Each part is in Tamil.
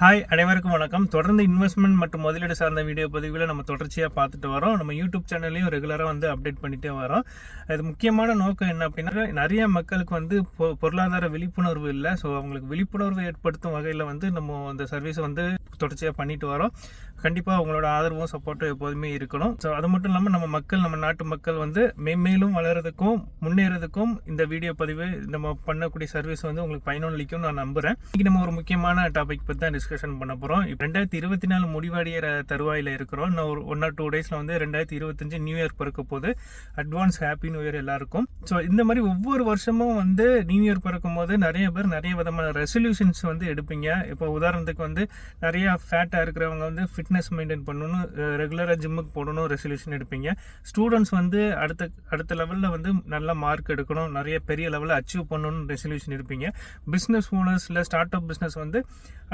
ஹாய் அனைவருக்கும் வணக்கம். தொடர்ந்து இன்வெஸ்ட்மெண்ட் மற்றும் முதலீடு சார்ந்த வீடியோ பதிவுகளை நம்ம தொடர்ச்சியாக பார்த்துட்டு வரோம். நம்ம யூடியூப் சேனல்லையும் ரெகுலராக வந்து அப்டேட் பண்ணிகிட்டே வரோம். இது முக்கியமான நோக்கம் என்ன அப்படின்னா நிறைய மக்களுக்கு வந்து பொ- பொருளாதார விழிப்புணர்வு இல்லை. ஸோ அவங்களுக்கு விழிப்புணர்வு ஏற்படுத்தும் வகையில் வந்து நம்ம அந்த சர்வீஸை வந்து தொடர்ச்சியாக பண்ணிட்டு வரோம். கண்டிப்பாக அவங்களோட ஆதரவும் சப்போர்ட்டும் எப்போதுமே இருக்கணும். ஸோ அது மட்டும் இல்லாமல் நம்ம மக்கள் நம்ம நாட்டு மக்கள் வந்து மென்மேலும் வளர்றதுக்கும் முன்னேறதுக்கும் இந்த வீடியோ பதிவு நம்ம பண்ணக்கூடிய சர்வீஸ் வந்து உங்களுக்கு பயனளிக்கும் நான் நம்புகிறேன் இன்னைக்கு நம்ம ஒரு முக்கியமான டாபிக் பற்றி தான் டிஸ்கஷன் பண்ண போகிறோம் இப்போ ரெண்டாயிரத்தி இருபத்தி நாலு முடிவடைகிற தருவாயில் இருக்கிறோம். இன்னும் ஒரு ஒன் ஆர் டூ டேஸில் வந்து ரெண்டாயிரத்தி இருபத்தஞ்சு நியூ இயர் பிறக்க போது அட்வான்ஸ் ஹாப்பி நியூ இயர் எல்லாருக்கும். ஸோ இந்த மாதிரி ஒவ்வொரு வருஷமும் வந்து நியூ இயர் பிறக்கும் போது நிறைய பேர் நிறைய விதமான ரெசல்யூஷன்ஸ் வந்து எடுப்பீங்க. இப்போ உதாரணத்துக்கு வந்து நிறைய ஃபேட்டாக இருக்கிறவங்க வந்து ஃபிட்னஸ் மெயின்டைன் பண்ணணும் ரெகுலராக ஜிம்முக்கு போடணும் ரெசல்யூஷன் எடுப்பீங்க. ஸ்டூடெண்ட்ஸ் வந்து அடுத்த அடுத்த லெவலில் வந்து நல்ல மார்க் எடுக்கணும் நிறைய பெரிய லெவலில் அச்சீவ் பண்ணணும்னு ரெசல்யூஷன் எடுப்பீங்க. பிஸ்னஸ் ஓனர்ஸ் இல்லை ஸ்டார்ட் அப் பிஸ்னஸ் வந்து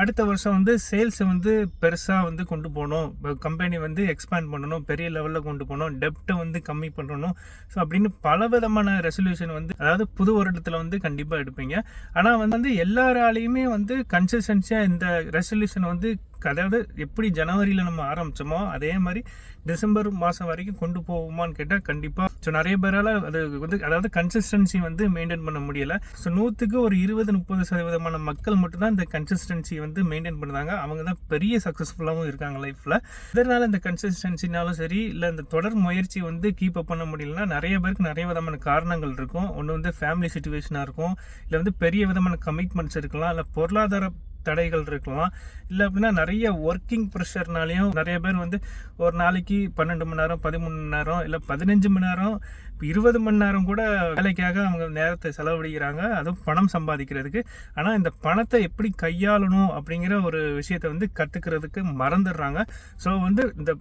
அடுத்த வருஷம் வந்து சேல்ஸை வந்து பெருசாக வந்து கொண்டு போகணும். கம்பெனி வந்து எக்ஸ்பேண்ட் பண்ணணும் பெரிய லெவலில் கொண்டு போகணும் டெப்ட்டை வந்து கம்மி பண்ணணும். ஸோ அப்படின்னு பல விதமான ரெசல்யூஷன் வந்து அதாவது புது வருடத்தில் வந்து கண்டிப்பாக எடுப்பீங்க. ஆனால் வந்து எல்லாராலையுமே வந்து கன்சிஸ்டன்சியாக இந்த ரெசல்யூஷன் வந்து அதாவது எப்படி ஜனவரியில் நம்ம ஆரம்பிச்சோமோ அதே மாதிரி டிசம்பர் மாதம் வரைக்கும் கொண்டு போவோமான்னு கேட்டால் கண்டிப்பாக ஸோ நிறைய பேரால் அது வந்து அதாவது கன்சிஸ்டன்சி வந்து மெயின்டைன் பண்ண முடியலை. ஸோ நூற்றுக்கு ஒரு இருபது முப்பது சதவீதமான மக்கள் மட்டும்தான் இந்த கன்சிஸ்டன்சி வந்து மெயின்டைன் பண்ணுறாங்க. அவங்க தான் பெரிய சக்ஸஸ்ஃபுல்லாகவும் இருக்காங்க லைஃப்பில் இதனால் இந்த கன்சிஸ்டன்சினாலும் சரி இல்லை இந்த தொடர் முயற்சி வந்து கீப் அப் பண்ண முடியலன்னா நிறைய பேருக்கு நிறைய விதமான காரணங்கள் இருக்கும். ஒன்று வந்து ஃபேமிலி சுச்சுவேஷனாக இருக்கும். இல்லை வந்து பெரிய விதமான கமிட்மெண்ட்ஸ் இருக்கலாம். இல்லை பொருளாதார தடைகள் இருக்கலாம். இல்லை அப்படின்னா நிறைய ஒர்க்கிங் ப்ரெஷர்னாலையும் நிறைய பேர் வந்து ஒரு நாளைக்கு பன்னெண்டு மணி நேரம் பதிமூணு மணி நேரம் இல்லை பதினஞ்சு மணி நேரம் இப்போ இருபது மணி நேரம் கூட வேலைக்காக அவங்க நேரத்தை செலவழிக்கிறாங்க. அதுவும் பணம் சம்பாதிக்கிறதுக்கு. ஆனால் இந்த பணத்தை எப்படி கையாளணும் அப்படிங்கிற ஒரு விஷயத்தை வந்து கற்றுக்கிறதுக்கு மறந்துடுறாங்க. ஸோ வந்து இந்த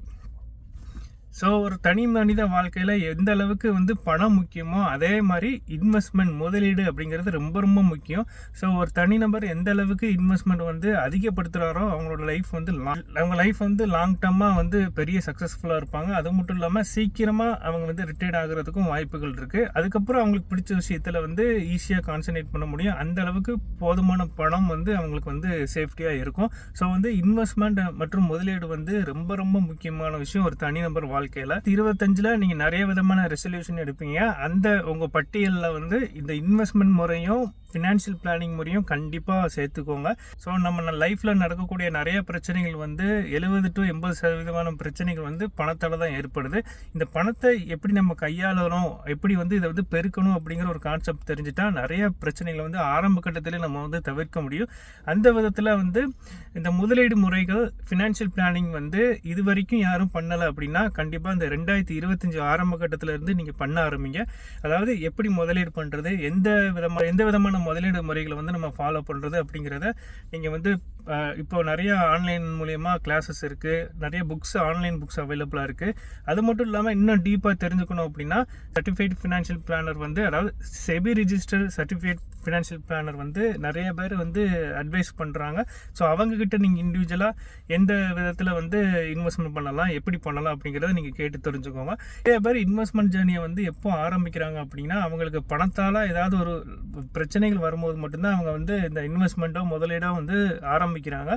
ஸோ ஒரு தனி மனித வாழ்க்கையில் எந்த அளவுக்கு வந்து பணம் முக்கியமோ அதே மாதிரி இன்வெஸ்ட்மெண்ட் முதலீடு அப்படிங்கிறது ரொம்ப ரொம்ப முக்கியம். ஸோ ஒரு தனிநபர் எந்த அளவுக்கு இன்வெஸ்ட்மெண்ட் வந்து அதிகப்படுத்துகிறாரோ அவங்களோட லைஃப் வந்து லாங் அவங்க லைஃப் வந்து லாங் டர்மாக வந்து பெரிய சக்ஸஸ்ஃபுல்லாக இருப்பாங்க. அது மட்டும் இல்லாமல் சீக்கிரமாக அவங்க வந்து ரிட்டையர்ட் ஆகிறதுக்கும் வாய்ப்புகள் இருக்குது அதுக்கப்புறம் அவங்களுக்கு பிடிச்ச விஷயத்தில் வந்து ஈஸியாக கான்சன்ட்ரேட் பண்ண முடியும். அந்த அளவுக்கு போதுமான பணம் வந்து அவங்களுக்கு வந்து சேஃப்டியாக இருக்கும். ஸோ வந்து இன்வெஸ்ட்மெண்ட் மற்றும் முதலீடு வந்து ரொம்ப ரொம்ப முக்கியமான விஷயம். ஒரு தனிநபர் வாழ்க்கையில் இருபத்தஞ்சில் நீங்கள் நிறைய விதமான ரெசல்யூஷன் எடுப்பீங்க. அந்த உங்கள் பட்டியலில் வந்து இந்த இன்வெஸ்ட்மெண்ட் முறையும் ஃபினான்ஷியல் பிளானிங் முறையும் கண்டிப்பாக சேர்த்துக்கோங்க. ஸோ நம்ம லைஃப்பில் நடக்கக்கூடிய நிறைய பிரச்சனைகள் வந்து எழுபது டு எண்பது சதவீதமான பிரச்சனைகள் வந்து பணத்தால் தான் ஏற்படுது. இந்த பணத்தை எப்படி நம்ம கையாளணும் எப்படி வந்து இதை வந்து பெருக்கணும் அப்படிங்கிற ஒரு கான்செப்ட் தெரிஞ்சுட்டா நிறைய பிரச்சனைகளை வந்து ஆரம்ப கட்டத்திலே நம்ம வந்து தவிர்க்க முடியும். அந்த விதத்தில் வந்து இந்த முதலீடு முறைகள் ஃபினான்ஷியல் பிளானிங் வந்து இது வரைக்கும் யாரும் பண்ணலை அப்படின்னா கண்டிப்பாக கண்டிப்பாக இந்த ரெண்டாயிரத்தி இருபத்தஞ்சு ஆரம்ப கட்டத்திலேருந்து நீங்கள் பண்ண ஆரம்பிங்க. அதாவது எப்படி முதலீடு பண்ணுறது எந்த விதமாக எந்த விதமான முதலீடு முறைகளை வந்து நம்ம ஃபாலோ பண்ணுறது அப்படிங்கிறத நீங்கள் வந்து இப்போ நிறைய ஆன்லைன் மூலயமா கிளாஸஸ் இருக்குது நிறைய புக்ஸ் ஆன்லைன் புக்ஸ் அவைலபிளாக இருக்குது அது மட்டும் இல்லாமல் இன்னும் டீப்பாக தெரிஞ்சுக்கணும் அப்படின்னா சர்டிஃபைட் ஃபினான்ஷியல் பிளானர் வந்து அதாவது SEBI register certificate financial planner வந்து நிறைய பேர் வந்து அட்வைஸ் பண்ணுறாங்க ஸோ அவங்கக்கிட்ட நீங்கள் இண்டிவிஜுவலாக எந்த விதத்தில் வந்து இன்வெஸ்ட்மெண்ட் பண்ணலாம் எப்படி பண்ணலாம் அப்படிங்கிறத நீங்கள் கேட்டு தெரிஞ்சுக்கோங்க. நிறைய பேர் இன்வெஸ்ட்மெண்ட் ஜேர்னியை வந்து எப்போ ஆரம்பிக்கிறாங்க அப்படின்னா அவங்களுக்கு பணத்தால் ஏதாவது ஒரு பிரச்சனைகள் வரும்போது மட்டும்தான் அவங்க வந்து இந்த இன்வெஸ்ட்மெண்ட்டோ முதலீடோ வந்து ஆரம்பி ஆரம்பிக்கிறாங்க.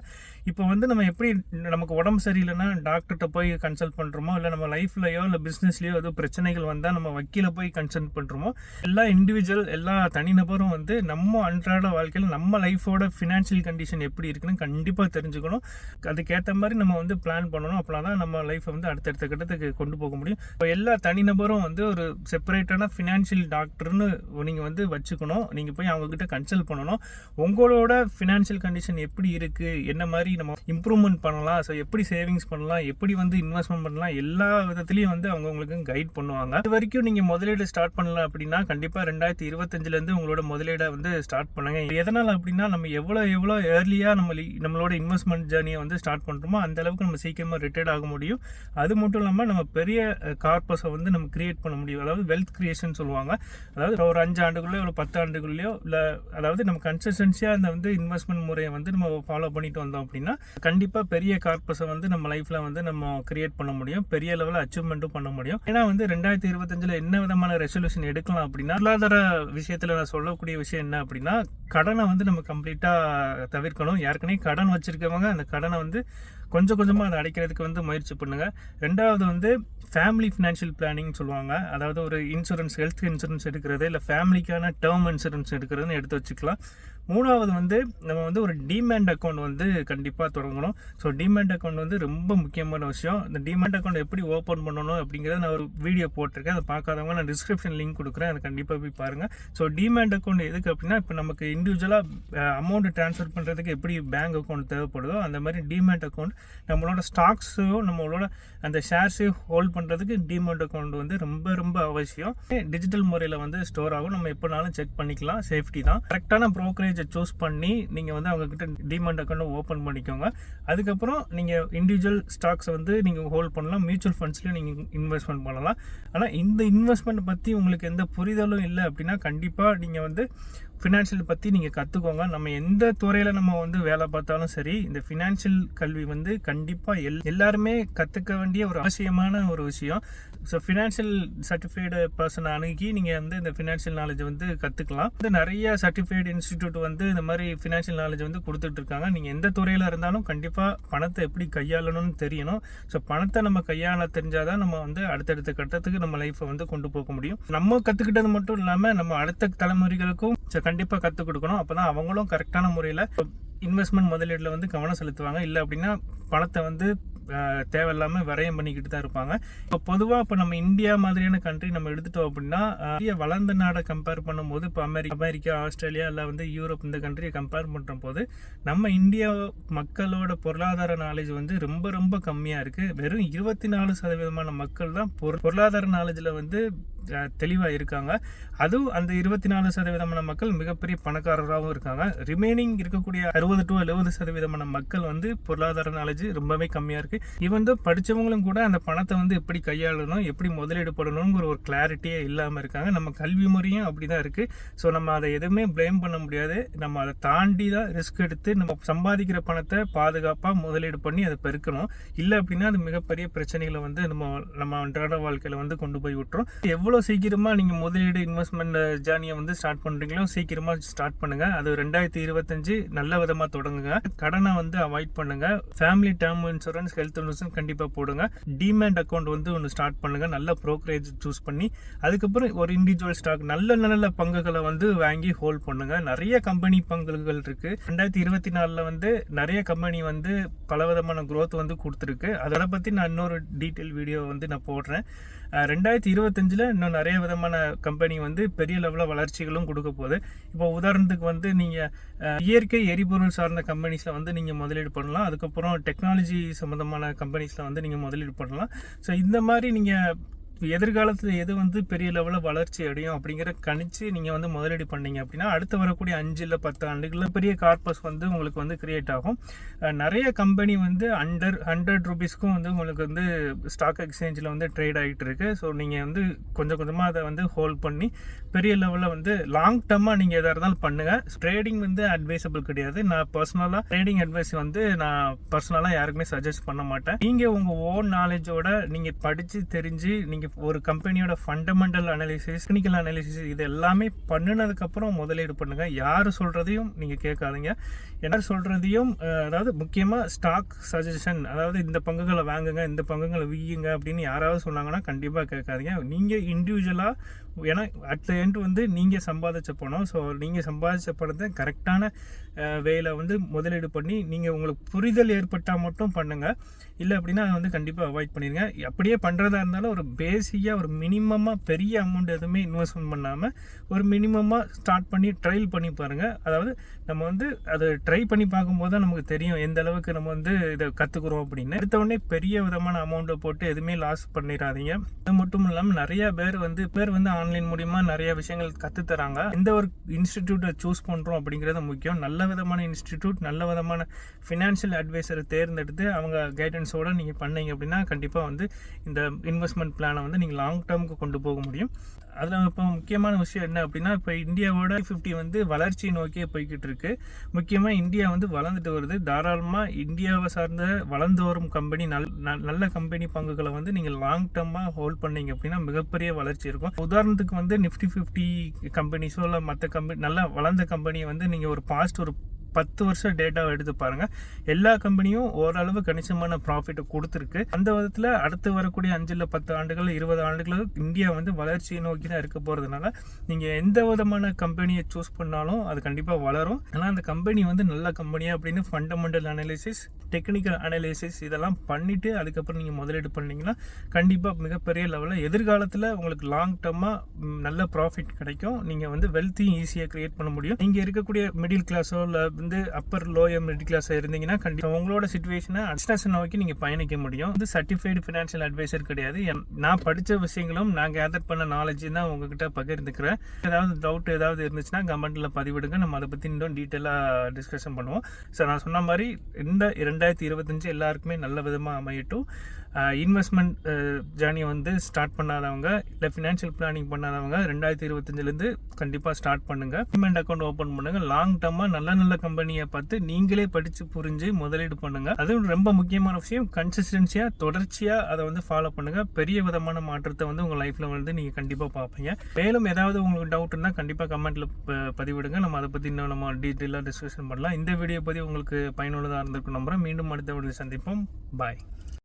இப்போ வந்து நம்ம எப்படி நமக்கு உடம்பு சரியில்லைன்னா டாக்டர்கிட்ட போய் கன்சல்ட் பண்ணுறோமோ இல்லை நம்ம லைஃப்லையோ இல்லை பிஸ்னஸ்லையோ ஏதோ பிரச்சனைகள் வந்தால் நம்ம வக்கீல போய் கன்சல்ட் பண்ணுறோமோ எல்லா இண்டிவிஜுவல் எல்லா தனிநபரும் வந்து நம்ம அன்றாட வாழ்க்கையில் நம்ம லைஃபோட ஃபினான்ஷியல் கண்டிஷன் எப்படி இருக்குன்னு கண்டிப்பாக தெரிஞ்சுக்கணும். அதுக்கேற்ற மாதிரி நம்ம வந்து பிளான் பண்ணணும். அப்படின்னா தான் நம்ம லைஃப்பை வந்து அடுத்தடுத்த கட்டத்துக்கு கொண்டு போக முடியும். இப்போ எல்லா தனிநபரும் வந்து ஒரு செப்பரேட்டான ஃபினான்ஷியல் டாக்டர்னு நீங்கள் வந்து வச்சுக்கணும். நீங்கள் போய் அவங்கக்கிட்ட கன்சல்ட் பண்ணணும். உங்களோட ஃபினான்ஷியல் கண்டிஷன் எப்படி இருக்குது என்ன மாதிரி நம்ம இம்ப்ரூவ்மெண்ட் பண்ணலாம் ஸோ எப்படி சேவிங்ஸ் பண்ணலாம் எப்படி வந்து இன்வெஸ்ட்மெண்ட் பண்ணலாம் எல்லா விதத்துலையும் வந்து அவங்க உங்களுக்கு கைட் பண்ணுவாங்க. இது வரைக்கும் நீங்கள் முதலீடு ஸ்டார்ட் பண்ணலாம் அப்படின்னா கண்டிப்பாக ரெண்டாயிரத்தி இருபத்தஞ்சிலேருந்து உங்களோட முதலீடை வந்து ஸ்டார்ட் பண்ணுங்க. எதனால் அப்படின்னா நம்ம எவ்வளோ எவ்வளோ ஏர்லியாக நம்ம நம்மளோட இன்வெஸ்ட்மெண்ட் ஜேர்னியை வந்து ஸ்டார்ட் பண்ணுறோமோ அந்த அளவுக்கு நம்ம சீக்கிரமாக ரிட்டையர்ட் ஆக முடியும். அது மட்டும் இல்லாமல் நம்ம பெரிய கார்பஸை வந்து நம்ம கிரியேட் பண்ண முடியும். அதாவது வெல்த் கிரியேஷன் சொல்லுவாங்க. அதாவது ஒரு அஞ்சு ஆண்டுக்குள்ளேயோ இல்லை பத்து ஆண்டுக்குள்ளேயோ இல்லை அதாவது நம்ம கன்சிஸ்டன்சியாக அந்த வந்து இன்வெஸ்ட்மெண்ட் முறையை வந்து நம்ம ஃபாலோ பண்ணிட்டு வந்தோம் அப்படின்னா கண்டிப்பாக பெரிய கார்பஸை வந்து நம்ம லைஃப்பில் வந்து நம்ம கிரியேட் பண்ண முடியும். பெரிய லெவலில் அச்சீவ்மெண்ட்டும் பண்ண முடியும். ஏன்னா வந்து ரெண்டாயிரத்தி இருபத்தஞ்சில் என்ன விதமான ரெசல்யூஷன் எடுக்கலாம் அப்படின்னா பொருளாதார விஷயத்தில் நான் சொல்லக்கூடிய விஷயம் என்ன அப்படின்னா கடனை வந்து நம்ம கம்ப்ளீட்டாக தவிர்க்கணும். ஏற்கனவே கடன் வச்சுருக்கவங்க அந்த கடனை வந்து கொஞ்சம் கொஞ்சமாக அதை அடைக்கிறதுக்கு வந்து முயற்சி பண்ணுங்கள் ரெண்டாவது வந்து ஃபேமிலி ஃபினான்ஷியல் பிளானிங் சொல்லுவாங்க. அதாவது ஒரு இன்சூரன்ஸ் ஹெல்த் இன்சூரன்ஸ் எடுக்கிறது இல்லை ஃபேமிலிக்கான டேர்ம் இன்சூரன்ஸ் எடுக்கிறதுன்னு எடுத்து வச்சுக்கலாம். மூணாவது வந்து நம்ம வந்து ஒரு டிமேண்ட் அக்கௌண்ட் வந்து கண்டிப்பாக தொடங்கணும். ஸோ டிமேண்ட் அக்கௌண்ட் வந்து ரொம்ப முக்கியமான விஷயம். இந்த டிமேண்ட் அக்கௌண்ட் எப்படி ஓப்பன் பண்ணணும் அப்படிங்கிறத நான் ஒரு வீடியோ போட்டிருக்கேன். அதை பார்க்காதவங்க நான் டிஸ்கிரிப்ஷன் லிங்க் கொடுக்குறேன். அதை கண்டிப்பாக போய் பாருங்கள் ஸோ டிமேண்ட் அக்கௌண்ட் எதுக்கு அப்படின்னா இப்போ நமக்கு இண்டிவிஜுவலாக அமௌண்ட் ட்ரான்ஸ்ஃபர் பண்ணுறதுக்கு எப்படி பேங்க் அக்கௌண்ட் தேவைப்படுதோ அந்த மாதிரி டிமேண்ட் அக்கௌண்ட் நம்மளோட ஸ்டாக்ஸையும் நம்மளோட அந்த ஷேர்ஸையும் ஹோல்ட் பண்ணுறதுக்கு டிமேண்ட் அக்கௌண்ட் வந்து ரொம்ப ரொம்ப அவசியம். டிஜிட்டல் முறையில் வந்து ஸ்டோர் ஆகும். நம்ம எப்போனாலும் செக் பண்ணிக்கலாம். சேஃப்டி தான். கரெக்டான ப்ரோக்கரேஜை சூஸ் பண்ணி நீங்கள் வந்து அவங்கக்கிட்ட டிமேண்ட் அக்கௌண்ட் ஓப்பன் பண்ணிக்கோங்க. அதுக்கப்புறம் நீங்கள் இண்டிவிஜுவல் ஸ்டாக்ஸை வந்து நீங்கள் ஹோல்ட் பண்ணலாம். மியூச்சுவல் ஃபண்ட்ஸ்லையும் நீங்கள் இன்வெஸ்ட்மெண்ட் பண்ணலாம். ஆனால் இந்த இன்வெஸ்ட்மெண்ட் பற்றி உங்களுக்கு எந்த புரிதலும் இல்லை அப்படின்னா கண்டிப்பாக நீங்கள் வந்து ஃபினான்ஷியல் பற்றி நீங்கள் கற்றுக்கோங்க நம்ம எந்த துறையில் நம்ம வந்து வேலை பார்த்தாலும் சரி இந்த ஃபினான்ஷியல் கல்வி வந்து கண்டிப்பாக எல் எல்லாருமே கற்றுக்க வேண்டிய ஒரு அவசியமான ஒரு விஷயம். ஸோ ஃபினான்ஷியல் சர்டிஃபைடு பர்சனை அணுகி நீங்கள் வந்து இந்த ஃபினான்ஷியல் நாலேஜ் வந்து கற்றுக்கலாம் வந்து நிறைய சர்டிஃபைடு இன்ஸ்டிடியூட் வந்து இந்த மாதிரி ஃபினான்ஷியல் நாலேஜ் வந்து கொடுத்துட்டு இருக்காங்க. நீங்கள் எந்த துறையில் இருந்தாலும் கண்டிப்பாக பணத்தை எப்படி கையாளணும்னு தெரியணும். ஸோ பணத்தை நம்ம கையாள தெரிஞ்சால் தான் நம்ம வந்து அடுத்தடுத்த கட்டத்துக்கு நம்ம லைஃப்பை வந்து கொண்டு போக முடியும். நம்ம கற்றுக்கிட்டது மட்டும் இல்லாமல் நம்ம அடுத்த தலைமுறைகளுக்கும் கண்டிப்பாக கற்றுக் கொடுக்கணும். அப்போ தான் அவங்களும் கரெக்டான முறையில் இன்வெஸ்ட்மெண்ட் முதலீட்டில் வந்து கவனம் செலுத்துவாங்க. இல்லை அப்படின்னா பணத்தை வந்து தேவையில்லாமல் விரயம் பண்ணிக்கிட்டு தான் இருப்பாங்க. இப்போ பொதுவாக இப்போ நம்ம இந்தியா மாதிரியான கண்ட்ரி நம்ம எடுத்துட்டோம் அப்படின்னா இந்திய வளர்ந்த நாடை கம்பேர் பண்ணும்போது இப்போ அமெரிக்கா அமெரிக்கா ஆஸ்திரேலியா இல்லை வந்து யூரோப் இந்த கண்ட்ரியை கம்பேர் பண்ணுற போது நம்ம இந்தியா மக்களோட பொருளாதார நாலேஜ் வந்து ரொம்ப ரொம்ப கம்மியாக இருக்குது வெறும் இருபத்தி நாலு சதவீதமான மக்கள் தான் பொருளாதார நாலேஜில் வந்து தெளிவாக இருக்காங்க. அதுவும் அந்த இருபத்தி நாலு சதவீதமான மக்கள் மிகப்பெரிய பணக்காரராகவும் இருக்காங்க. ரிமைனிங் இருக்கக்கூடிய அறுபது டு எழுபது சதவீதமான மக்கள் வந்து பொருளாதார நாலேஜ் ரொம்பவே கம்மியாக இருக்குது ஈவன் தான் படித்தவங்களும் கூட அந்த பணத்தை வந்து எப்படி கையாளணும் எப்படி முதலீடு பண்ணணுங்கிற ஒரு கிளாரிட்டியே இல்லாமல் இருக்காங்க. நம்ம கல்வி முறையும் அப்படி தான் இருக்குது ஸோ நம்ம அதை எதுவுமே ப்ளேம் பண்ண முடியாது. நம்ம அதை தாண்டி தான் ரிஸ்க் எடுத்து நம்ம சம்பாதிக்கிற பணத்தை பாதுகாப்பாக முதலீடு பண்ணி அதை பெருக்கணும். இல்லை அப்படின்னா அது மிகப்பெரிய பிரச்சனைகளை வந்து நம்ம நம்ம அன்றாட வாழ்க்கையில் வந்து கொண்டு போய் விட்டுரும். எவ்வளோ சீக்கிரமாக நீங்கள் முதலீடு இன்வெஸ்ட்மெண்ட் ஜேர்னியை வந்து ஸ்டார்ட் பண்ணுறீங்களோ சீக்கிரமாக ஸ்டார்ட் பண்ணுங்கள் அது ரெண்டாயிரத்தி இருபத்தஞ்சு நல்ல விதமாக தொடங்குங்க. கடனை வந்து அவாய்ட் பண்ணுங்கள் family term insurance health insurance கண்டிப்பாக போடுங்க. டிமேண்ட் அக்கௌண்ட் வந்து ஒன்று ஸ்டார்ட் பண்ணுங்கள் நல்ல ப்ரோக்கரேஜ் சூஸ் பண்ணி அதுக்கப்புறம் ஒரு இண்டிவிஜுவல் ஸ்டாக் நல்ல நல்ல பங்குகளை வந்து வாங்கி ஹோல்ட் பண்ணுங்கள் நிறைய கம்பெனி பங்குகள் இருக்குது ரெண்டாயிரத்தி இருபத்தி நாலில் வந்து நிறைய கம்பெனி வந்து பலவிதமான க்ரோத் வந்து கொடுத்துருக்கு. அதை பற்றி நான் இன்னொரு டீட்டெயில் வீடியோ வந்து நான் போடுறேன். ரெண்டாயிரத்தி இருபத்தஞ்சில் இன்னும் நிறைய விதமான கம்பெனி வந்து பெரிய லெவலில் வளர்ச்சிகளும் கொடுக்க போகுது. இப்போ உதாரணத்துக்கு வந்து நீங்கள் இயற்கை எரிபொருள் சார்ந்த கம்பெனிஸில் வந்து நீங்கள் முதலீடு பண்ணலாம். அதுக்கப்புறம் டெக்னாலஜி சம்மந்தமான கம்பெனிஸில் வந்து நீங்கள் முதலீடு பண்ணலாம். ஸோ இந்த மாதிரி நீங்கள் எதிர்காலத்தில் எது வந்து பெரிய லெவலில் வளர்ச்சி அடையும் அப்படிங்கிற கணிச்சு நீங்கள் வந்து முதலீடு பண்ணீங்க அப்படின்னா அடுத்து வரக்கூடிய அஞ்சு இல்லை பத்து ஆண்டுகளில் பெரிய கார்பஸ் வந்து உங்களுக்கு வந்து கிரியேட் ஆகும். நிறைய கம்பெனி வந்து அண்டர் ஹண்ட்ரட் ருபீஸ்க்கும் வந்து உங்களுக்கு வந்து ஸ்டாக் எக்ஸ்சேஞ்சில் வந்து ட்ரேட் ஆகிட்டு இருக்கு. ஸோ நீங்கள் வந்து கொஞ்சம் கொஞ்சமாக அதை வந்து ஹோல்ட் பண்ணி பெரிய லெவலில் வந்து லாங் டர்மாக நீங்கள் எதாக இருந்தாலும் பண்ணுங்கள் ட்ரேடிங் வந்து அட்வைசபிள் கிடையாது. நான் பர்சனலாக ட்ரேடிங் அட்வைஸ் வந்து நான் பர்சனலாக யாருக்குமே சஜஸ்ட் பண்ண மாட்டேன். நீங்கள் உங்கள் ஓன் நாலேஜோட நீங்கள் படித்து தெரிஞ்சு நீங்கள் ஒரு கம்பெனியோட ஃபண்டமெண்டல் அனாலிசிஸ் டெக்னிக்கல் அனாலிசிஸ் இது எல்லாமே பண்ணினதுக்கப்புறம் முதலீடு பண்ணுங்கள் யார் சொல்கிறதையும் நீங்கள் கேட்காதீங்க. யார் சொல்கிறதையும் அதாவது முக்கியமாக ஸ்டாக் சஜஷன் அதாவது இந்த பங்குகளை வாங்குங்க இந்த பங்குகளை வியுங்க அப்படின்னு யாராவது சொன்னாங்கன்னா கண்டிப்பாக கேட்காதீங்க. நீங்கள் இண்டிவிஜுவலாக ஏன்னா அட் த எண்ட் வந்து நீங்கள் சம்பாதிச்ச பணம் ஸோ நீங்கள் சம்பாதிச்ச பணத்தை கரெக்டான வேலை வந்து முதலீடு பண்ணி நீங்கள் உங்களுக்கு புரிதல் ஏற்பட்டால் மட்டும் பண்ணுங்கள் இல்லை அப்படின்னா அதை வந்து கண்டிப்பாக அவாய்ட் பண்ணிடுங்க அப்படியே பண்ணுறதா இருந்தாலும் ஒரு பேசிக்காக ஒரு மினிமமாக பெரிய அமௌண்ட் எதுவுமே இன்வெஸ்ட்மெண்ட் பண்ணாமல் ஒரு மினிமமாக ஸ்டார்ட் பண்ணி ட்ரையல் பண்ணி பாருங்கள் அதாவது நம்ம வந்து அதை ட்ரை பண்ணி பார்க்கும்போது தான் நமக்கு தெரியும் எந்த அளவுக்கு நம்ம வந்து இதை கற்றுக்குறோம் அப்படின்னு. எடுத்தவொடனே பெரிய விதமான அமௌண்ட்டை போட்டு எதுவுமே லாஸ் பண்ணிடாதீங்க அது மட்டும் இல்லாமல் நிறையா பேர் வந்து பேர் வந்து ஆன்லைன் மூலிமா நிறையா விஷயங்கள் கற்றுத் தராங்க எந்த ஒரு இன்ஸ்டிடியூட்டை சூஸ் பண்ணுறோம் அப்படிங்கிறது முக்கியம். நல்ல விதமான இன்ஸ்டிடியூட் நல்ல விதமான ஃபினான்ஷியல் அட்வைசரை தேர்ந்தெடுத்து அவங்க கைடன்ஸோடு நீங்கள் பண்ணீங்க அப்படின்னா கண்டிப்பாக வந்து இந்த இன்வெஸ்ட்மெண்ட் பிளானை வந்து நீங்கள் லாங் டேர்முக்கு கொண்டு போக முடியும். அதில் இப்போ முக்கியமான விஷயம் என்ன அப்படின்னா இப்போ இந்தியாவோட ஃபிஃப்டி வந்து வளர்ச்சி நோக்கியே போய்கிட்டு இருக்கு. முக்கியமாக இந்தியா வந்து வளர்ந்துட்டு வருது. தாராளமாக இந்தியாவை சார்ந்த வளர்ந்து வரும் கம்பெனி நல் நல்- நல்ல கம்பெனி பங்குகளை வந்து நீங்கள் லாங் டேர்மாக ஹோல்ட் பண்ணீங்க அப்படின்னா மிகப்பெரிய வளர்ச்சி இருக்கும். உதாரணத்துக்கு வந்து நிஃப்டி ஃபிஃப்டி கம்பெனிஸோ இல்லை மற்ற கம்பெனி நல்லா வளர்ந்த கம்பெனியை வந்து நீங்கள் ஒரு பாஸ்ட் ஒரு பத்து வருஷம் டேட்டாவை எடுத்து பாருங்க. எல்லா கம்பெனியும் ஓரளவு கணிசமான ப்ராஃபிட்டை கொடுத்துருக்கு. அந்த விதத்தில் அடுத்து வரக்கூடிய அஞ்சில் பத்து ஆண்டுகள் இருபது ஆண்டுகளுக்கு இந்தியா வந்து வளர்ச்சியை நோக்கி தான் இருக்க போகிறதுனால நீங்கள் எந்த விதமான கம்பெனியை சூஸ் பண்ணாலும் அது கண்டிப்பாக வளரும். ஆனால் அந்த கம்பெனி வந்து நல்ல கம்பெனியாக அப்படின்னு ஃபண்டமெண்டல் அனாலிசிஸ் டெக்னிக்கல் அனாலிசிஸ் இதெல்லாம் பண்ணிவிட்டு அதுக்கப்புறம் நீங்கள் முதலீடு பண்ணிங்கன்னா கண்டிப்பாக மிகப்பெரிய லெவலில் எதிர்காலத்தில் உங்களுக்கு லாங் டர்மாக நல்ல ப்ராஃபிட் கிடைக்கும். நீங்கள் வந்து வெல்த்தையும் ஈஸியாக க்ரியேட் பண்ண முடியும். நீங்கள் இருக்கக்கூடிய மிடில் கிளாஸோ இல்லை வந்து அப்பர் லோயர் மிடில் கிளாஸாக இருந்தீங்கன்னா கண்டிப்பாக உங்களோட சுச்சுவேஷனை அட்ஸ்டேஷன் நோக்கி நீங்கள் பயணிக்க முடியும். வந்து சர்டிஃபைடு ஃபினான்ஷியல் அட்வைசர் கிடையாது. நான் படித்த விஷயங்களும் நான் கேதர் பண்ண நாலேஜ் தான் உங்ககிட்ட பகிர்ந்துக்கிறேன். ஏதாவது டவுட் ஏதாவது இருந்துச்சுன்னா கமெண்ட்டில் பதிவிடுங்க. நம்ம அதை பற்றி இன்னும் டீட்டெயிலாக டிஸ்கஷன் பண்ணுவோம். ஸோ நான் சொன்ன மாதிரி இந்த இரண்டாயிரத்தி இருபத்தஞ்சு எல்லாருக்குமே நல்ல விதமாக அமையட்டும். இன்வெஸ்ட்மெண்ட் ஜேர்னி வந்து ஸ்டார்ட் பண்ணாதவங்க இல்லை ஃபினான்ஷியல் பிளானிங் பண்ணாதவங்க ரெண்டாயிரத்தி இருபத்தஞ்சிலேருந்து கண்டிப்பாக ஸ்டார்ட் பண்ணுங்கள் பேமெண்ட் அக்கௌண்ட் ஓப்பன் பண்ணுங்கள் லாங் டர்மாக நல்ல நல்ல கம்பெனியை பார்த்து நீங்களே படித்து புரிஞ்சு முதலீடு பண்ணுங்கள் அதுவும் ரொம்ப முக்கியமான விஷயம். கன்சிஸ்டன்சியாக தொடர்ச்சியாக அதை வந்து ஃபாலோ பண்ணுங்கள் பெரிய விதமான மாற்றத்தை வந்து உங்கள் லைஃப்பில் வந்து நீங்கள் கண்டிப்பாக பார்ப்பீங்க. மேலும் ஏதாவது உங்களுக்கு டவுட் இருந்தால் கண்டிப்பாக கமெண்ட்டில் பதிவிடுங்க. நம்ம அதை பற்றி இன்னும் நம்ம டீட்டெயிலாக டிஸ்கஷன் பண்ணலாம். இந்த வீடியோ பற்றி உங்களுக்கு பயனுள்ளதாக இருந்திருக்கும் நம்புகிறேன் மீண்டும் அடுத்த வீடியோ சந்திப்போம். பாய்